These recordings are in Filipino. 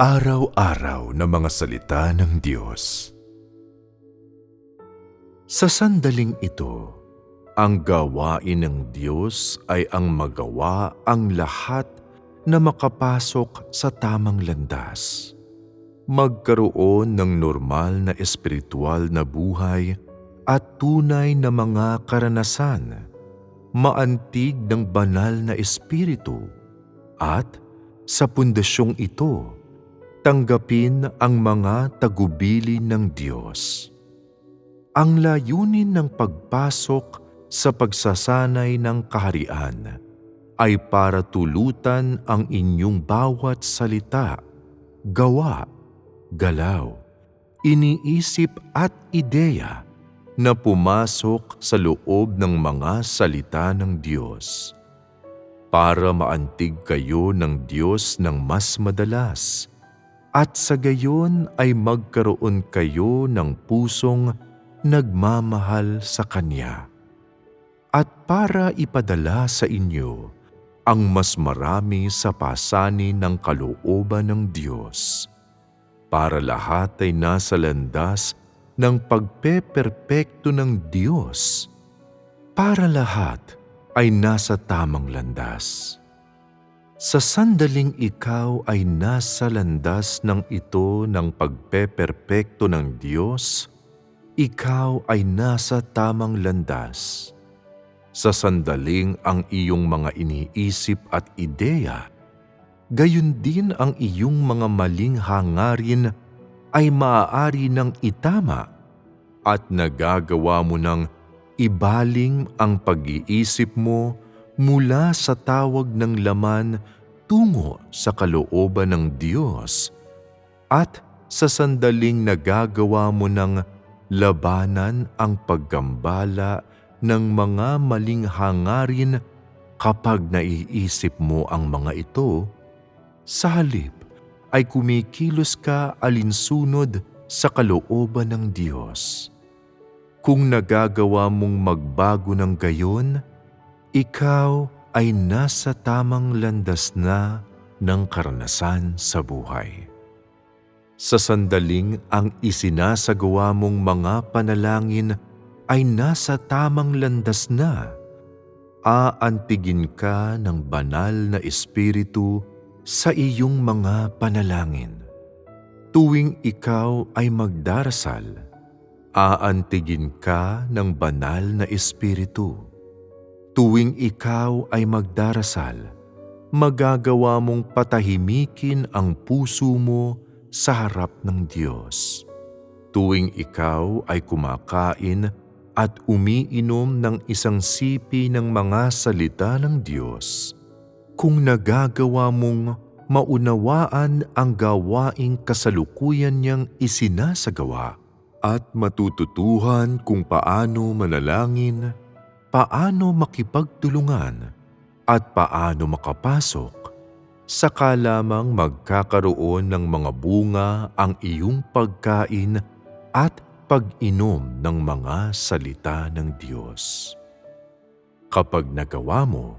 Araw-araw na mga salita ng Diyos. Sa sandaling ito, ang gawain ng Diyos ay ang magawa ang lahat na makapasok sa tamang landas. Magkaroon ng normal na espiritual na buhay at tunay na mga karanasan, maantig ng banal na espiritu at sa pundasyong ito, tanggapin ang mga tagubili ng Diyos. Ang layunin ng pagpasok sa pagsasanay ng kaharian ay para tulutan ang inyong bawat salita, gawa, galaw, iniisip at ideya na pumasok sa loob ng mga salita ng Diyos para maantig kayo ng Diyos ng mas madalas at sa gayon ay magkaroon kayo ng pusong nagmamahal sa Kanya. At para ipadala sa inyo ang mas marami sa pasani ng kalooban ng Diyos. Para lahat ay nasa landas ng pagpeperpekto ng Diyos. Para lahat ay nasa tamang landas. Sa sandaling ikaw ay nasa landas ng ito ng pagpeperpekto ng Diyos, ikaw ay nasa tamang landas. Sa sandaling ang iyong mga iniisip at ideya, gayon din ang iyong mga maling hangarin ay maaari ng itama at nagagawa mo ng ibaling ang pag-iisip mo mula sa tawag ng laman tungo sa kalooban ng Diyos at sa sandaling nagagawa mo ng labanan ang paggambala ng mga maling hangarin kapag naiisip mo ang mga ito, sa halip ay kumikilos ka alinsunod sa kalooban ng Diyos. Kung nagagawa mong magbago ng gayon, ikaw ay nasa tamang landas na ng karanasan sa buhay. Sa sandaling ang isinasagawa mong mga panalangin ay nasa tamang landas na, aantigin ka ng banal na espiritu sa iyong mga panalangin. Tuwing ikaw ay magdarasal, aantigin ka ng banal na espiritu. Tuwing ikaw ay magdarasal, magagawa mong patahimikin ang puso mo sa harap ng Diyos. Tuwing ikaw ay kumakain at umiinom ng isang sipi ng mga salita ng Diyos, kung nagagawa mong maunawaan ang gawaing kasalukuyan niyang isinasagawa at matututuhan kung paano manalangin, paano makipagtulungan, at paano makapasok, saka lamang magkakaroon ng mga bunga ang iyong pagkain at pag-inom ng mga salita ng Diyos. Kapag nagawa mo,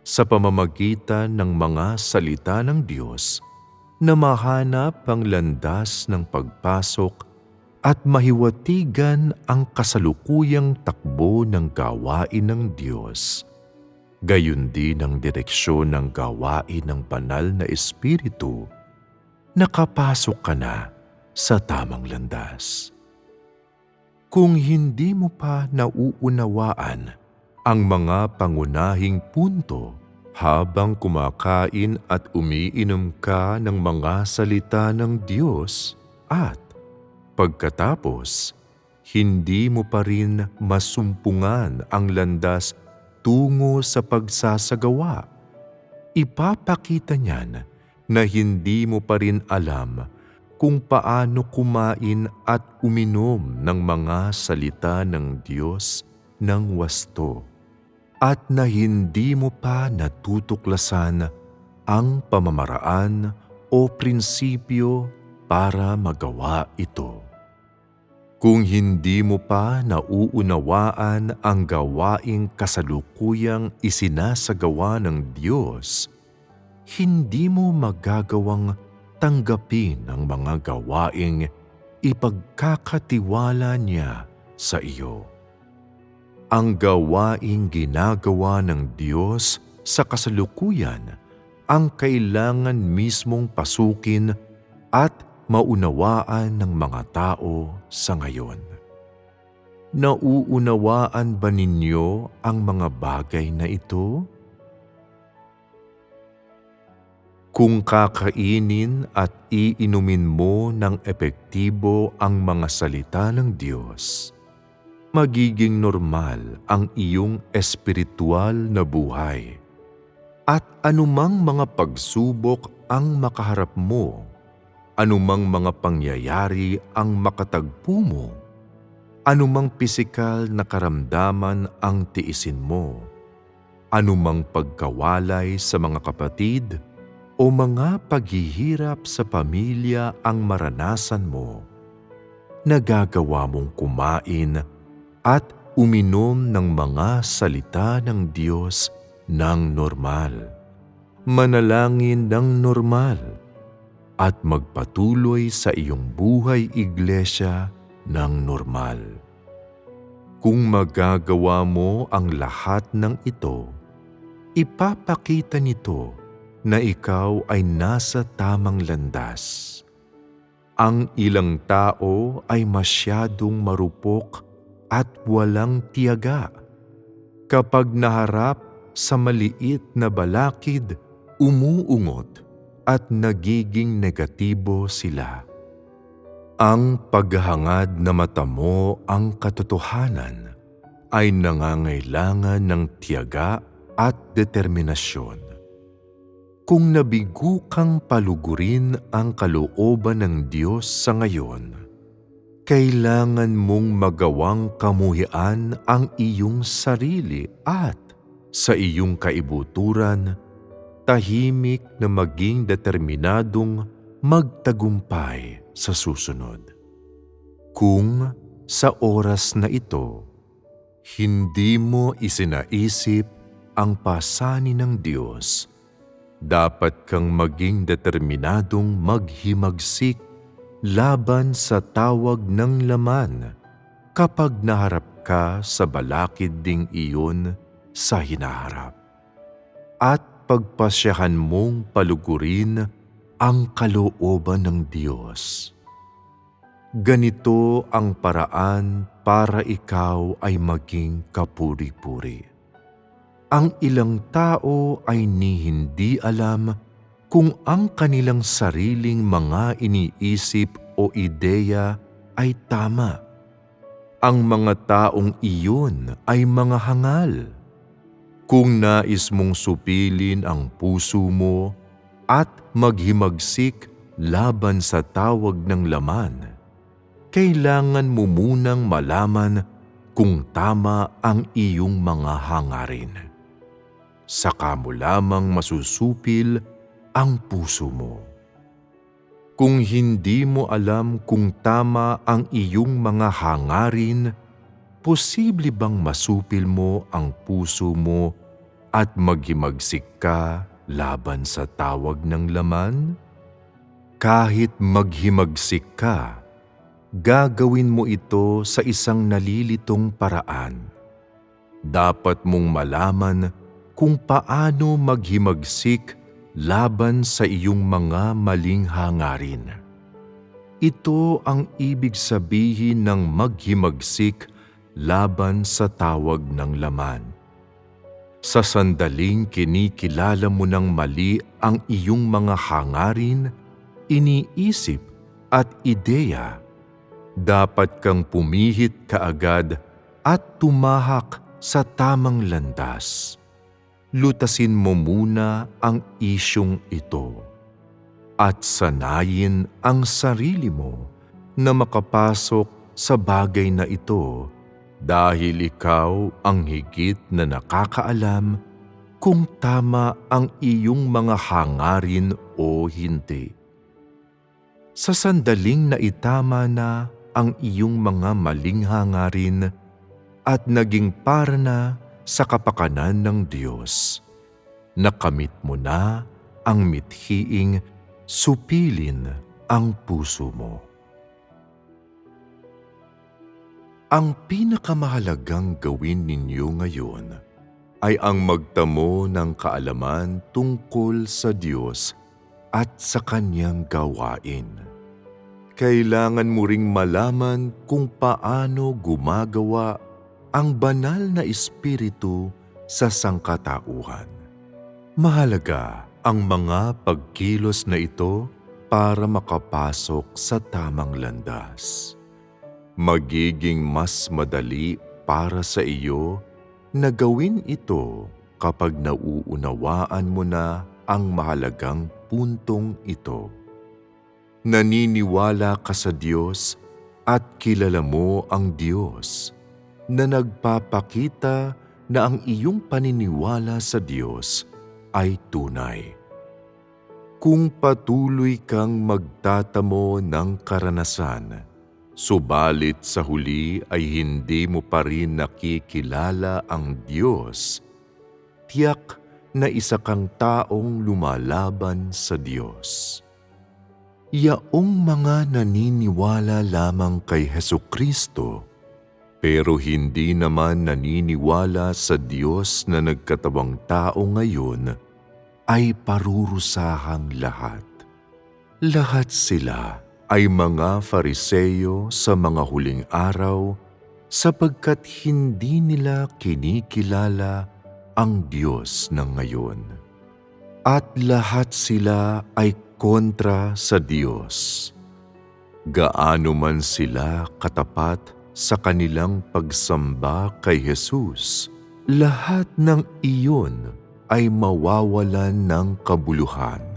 sa pamamagitan ng mga salita ng Diyos, na mahanap ang landas ng pagpasok at mahiwatigan ang kasalukuyang takbo ng gawain ng Diyos. Gayon din ang direksyon ng gawain ng banal na Espiritu, nakapasok ka na sa tamang landas. Kung hindi mo pa nauunawaan ang mga pangunahing punto habang kumakain at umiinom ka ng mga salita ng Diyos at pagkatapos, hindi mo pa rin masumpungan ang landas tungo sa pagsasagawa. Ipapakita niyan na hindi mo pa rin alam kung paano kumain at uminom ng mga salita ng Diyos ng wasto at na hindi mo pa natutuklasan ang pamamaraan o prinsipyo para magawa ito. Kung hindi mo pa nauunawaan ang gawaing kasalukuyang isinasagawa ng Diyos, hindi mo magagawang tanggapin ang mga gawaing ipagkakatiwala niya sa iyo. Ang gawaing ginagawa ng Diyos sa kasalukuyan ang kailangan mismong pasukin at maunawaan ng mga tao sa ngayon. Nauunawaan ba ninyo ang mga bagay na ito? Kung kakainin at iinumin mo ng epektibo ang mga salita ng Diyos, magiging normal ang iyong espiritual na buhay. At anumang mga pagsubok ang makaharap mo, anumang mga pangyayari ang makatagpo mo, anumang pisikal na karamdaman ang tiisin mo, anumang pagkawalay sa mga kapatid, o mga paghihirap sa pamilya ang maranasan mo, nagagawa mong kumain at uminom ng mga salita ng Diyos ng normal, manalangin ng normal, at magpatuloy sa iyong buhay iglesia ng normal. Kung magagawa mo ang lahat ng ito, ipapakita nito na ikaw ay nasa tamang landas. Ang ilang tao ay masyadong marupok at walang tiyaga. Kapag naharap sa maliit na balakid, umuungot at nagiging negatibo sila. Ang paghahangad na mata mo ang katotohanan ay nangangailangan ng tiyaga at determinasyon. Kung nabigo kang palugurin ang kalooban ng Diyos sa ngayon, kailangan mong magawang kamuhian ang iyong sarili at sa iyong kaibuturan, tahimik na maging determinadong magtagumpay sa susunod. Kung sa oras na ito, hindi mo isinaisip ang pasanin ng Diyos, dapat kang maging determinadong maghimagsik laban sa tawag ng laman kapag naharap ka sa balakid ding iyon sa hinaharap. At pagpasyahan mong palugurin ang kalooban ng Diyos. Ganito ang paraan para ikaw ay maging kapuri-puri ang ilang tao ay ni hindi alam kung ang kanilang sariling mga iniisip o ideya ay tama. Ang mga taong iyon ay mga hangal. Kung nais mong supilin ang puso mo at maghimagsik laban sa tawag ng laman, kailangan mo munang malaman kung tama ang iyong mga hangarin saka mo lamang masusupil ang puso mo. Kung hindi mo alam kung tama ang iyong mga hangarin, posible bang masupil mo ang puso mo at maghimagsik ka laban sa tawag ng laman? Kahit maghimagsik ka, gagawin mo ito sa isang nalilitong paraan. Dapat mong malaman kung paano maghimagsik laban sa iyong mga maling hangarin. Ito ang ibig sabihin ng maghimagsik laban sa tawag ng laman. Sa sandaling kinikilala mo ng mali ang iyong mga hangarin, iniisip at ideya, dapat kang pumihit kaagad at tumahak sa tamang landas lutasin mo muna ang isyong ito at sanayin ang sarili mo na makapasok sa bagay na ito dahil ikaw ang higit na nakakaalam kung tama ang iyong mga hangarin o hindi. Sa sandaling na itama na ang iyong mga maling hangarin at naging para na sa kapakanan ng Diyos. Nakamit mo na ang mithiing supilin ang puso mo. Ang pinakamahalagang gawin ninyo ngayon ay ang magtamo ng kaalaman tungkol sa Diyos at sa Kanyang gawain. Kailangan mo ring malaman kung paano gumagawa ang banal na Espiritu sa sangkatauhan. Mahalaga ang mga pagkilos na ito para makapasok sa tamang landas. Magiging mas madali para sa iyo na gawin ito kapag nauunawaan mo na ang mahalagang puntong ito. Naniniwala ka sa Diyos at kilala mo ang Diyos na nagpapakita na ang iyong paniniwala sa Diyos ay tunay. Kung patuloy kang magtatamo ng karanasan, subalit sa huli ay hindi mo pa rin nakikilala ang Diyos, tiyak na isa kang taong lumalaban sa Diyos. Yaong mga naniniwala lamang kay Heso Kristo, pero hindi naman naniniwala sa Diyos na nagkatawang tao ngayon, ay parurusahang lahat. Lahat sila ay mga fariseyo sa mga huling araw sapagkat hindi nila kinikilala ang Diyos ng ngayon. At lahat sila ay kontra sa Diyos. Gaano man sila katapat sa kanilang pagsamba kay Jesus, lahat ng iyon ay mawawalan ng kabuluhan.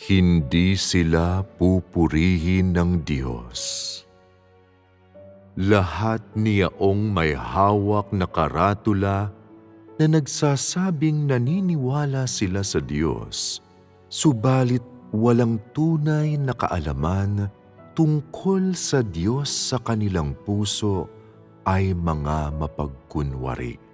Hindi sila pupurihin ng Diyos. Lahat niyaong may hawak na karatula na nagsasabing naniniwala sila sa Diyos, subalit walang tunay na kaalaman tungkol sa Diyos sa kanilang puso ay mga mapagkunwari.